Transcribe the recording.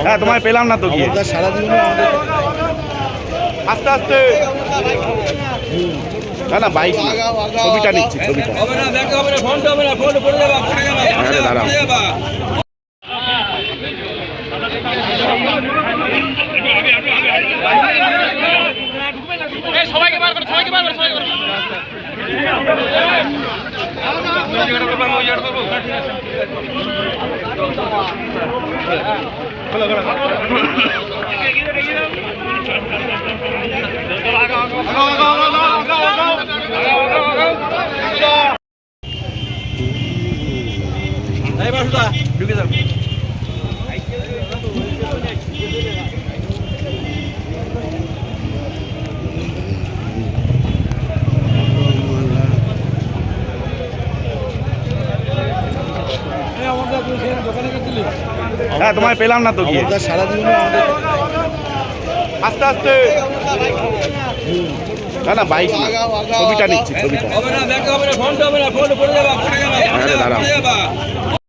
হ্যাঁ তোমায় পেলাম না তো কি সারা জীবনে আস্তে আস্তে। না না বাইক। ছবিটা নিচ্ছি ছবিটা। হবে না দেখতে হবে না ফোনটা হবে না ফোন পড়ে পড়ে যাবা হ্যাঁ তোমায় পেলাম না তো গিয়ে। আমাদের সারা জীবনে আস্তে আস্তে। না না বাইক না। ছবিটা নিচ্ছি ছবিটা। হবে